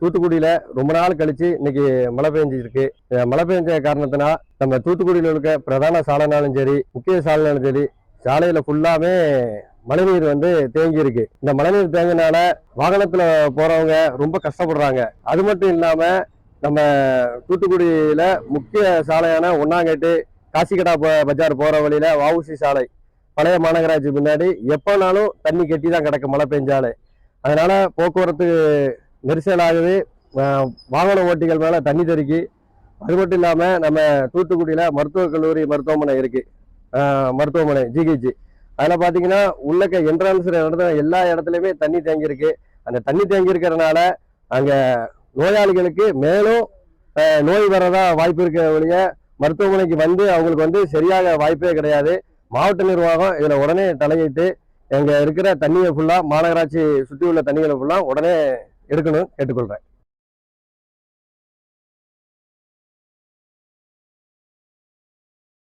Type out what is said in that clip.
தூத்துக்குடியில் ரொம்ப நாள் கழிச்சு இன்னைக்கு மழை பெஞ்சிருக்கு. மழை பெஞ்ச காரணத்தினால் நம்ம தூத்துக்குடியில் இருக்க பிரதான சாலைனாலும் சரி முக்கிய சாலைனாலும் சரி சாலையில் ஃபுல்லாமே மழைநீர் வந்து தேங்கி இருக்கு இந்த மழைநீர் தேங்கினால வாகனத்தில் போகிறவங்க ரொம்ப கஷ்டப்படுறாங்க. அது மட்டும் இல்லாமல் நம்ம தூத்துக்குடியில் முக்கிய சாலையான ஒன்னாங்கேட்டு காசிக்கடா ப- பஜார் போகிற வழியில் வவுசி சாலை பழைய மாநகராட்சி முன்னாடி எப்போனாலும் தண்ணி கட்டி தான் கிடக்கு மழை பெஞ்சாலே. அதனால போக்குவரத்து நெரிசல் ஆகுது வாகன ஓட்டிகள் மேலே தண்ணி தெறிக்கி அது மட்டும் இல்லாமல் நம்ம தூத்துக்குடியில் மருத்துவக் கல்லூரி மருத்துவமனை இருக்குது மருத்துவமனை ஜிஹெச்சி. அதில் பார்த்தீங்கன்னா உள்ளக்க என்ட்ரன்ஸ் இடத்துல எல்லா இடத்துலையுமே தண்ணி தேங்கியிருக்கு. அந்த தண்ணி தேங்கியிருக்கிறதுனால அங்கே நோயாளிகளுக்கு மேலும் நோய் வரதா வாய்ப்பு இருக்க ஒழிய மருத்துவமனைக்கு வந்து அவங்களுக்கு வந்து சரியாக வாய்ப்பே கிடையாது. மாவட்ட நிர்வாகம் இதில் உடனே தலையிட்டு எங்கே இருக்கிற தண்ணியை ஃபுல்லாக மாநகராட்சி சுற்றி உள்ள தண்ணிகளை ஃபுல்லாக உடனே எடுக்கணும் கேட்டுக்கொள்கிறேன்